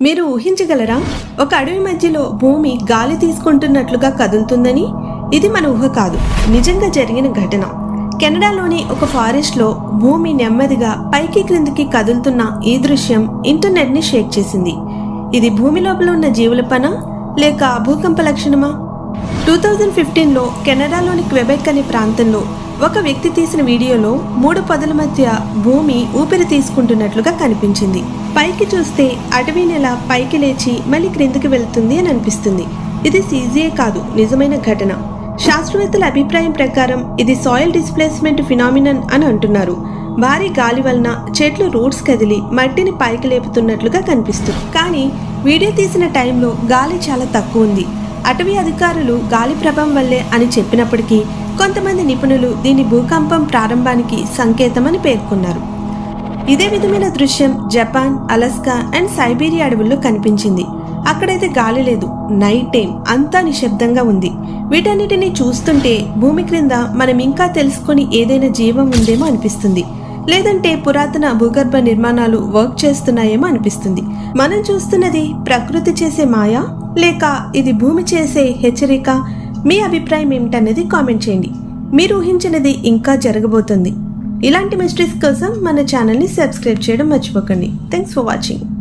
మీరు ఊహించగలరా? ఒక అడవి మధ్యలో భూమి గాలి తీసుకుంటున్నట్లుగా కదులుతుందని? ఇది మన ఊహ కాదు. నిజంగా జరిగిన ఘటన. కెనడాలోని ఒక ఫారెస్ట్లో భూమి నెమ్మదిగా పైకి క్రిందికి కదులుతున్న ఈ దృశ్యం ఇంటర్నెట్ని షేక్ చేసింది. ఇది భూమి లోపల ఉన్న జీవుల పన లేక భూకంప లక్షణమా? టూ థౌజండ్ ఫిఫ్టీన్లో కెనడాలోని క్వెబెక్ అనే ప్రాంతంలో ఒక వ్యక్తి తీసిన వీడియోలో మూడు పదుల మధ్య భూమి ఊపిరి తీసుకుంటున్నట్లుగా కనిపించింది. పైకి చూస్తే అటవీ నెల పైకి లేచి మళ్ళీ క్రిందికి వెళ్తుంది అని అనిపిస్తుంది. ఇది సీజీఏ కాదు నిజమైన ఘటన. శాస్త్రవేత్తల అభిప్రాయం ప్రకారం ఇది సాయిల్ డిస్ప్లేస్మెంట్ ఫినామినన్ అని అంటున్నారు. భారీ గాలి వలన చెట్లు రూట్స్ కదిలి మట్టిని పైకి లేపుతున్నట్లుగా కనిపిస్తుంది. కానీ వీడియో తీసిన టైంలో గాలి చాలా తక్కువ ఉంది. అటవీ అధికారులు గాలి ప్రభావం వల్లే అని చెప్పినప్పటికీ కొంతమంది నిపుణులు దీని భూకంపం ప్రారంభానికి సంకేతమని పేర్కొన్నారు. ఇదే విధమైన దృశ్యం జపాన్ అలస్కా అండ్ సైబీరియా అడవుల్లో కనిపించింది. అక్కడైతే గాలి లేదు. నైట్ టైం అంతా నిశ్శబ్దంగా ఉంది. వీటన్నిటిని చూస్తుంటే భూమి క్రింద మనం ఇంకా తెలుసుకొని ఏదైనా జీవం ఉందేమో అనిపిస్తుంది. లేదంటే పురాతన భూగర్భ నిర్మాణాలు వర్క్ చేస్తున్నాయేమో అనిపిస్తుంది. మనం చూస్తున్నది ప్రకృతి చేసే మాయా? లేక ఇది భూమి చేసే హెచ్చరిక? మీ అభిప్రాయం ఏమిటనేది కామెంట్ చేయండి. మీరు ఊహించినది ఇంకా జరగబోతుంది. ఇలాంటి మిస్టరీస్ కోసం మన ఛానల్ని సబ్స్క్రైబ్ చేయడం మర్చిపోకండి. Thanks for watching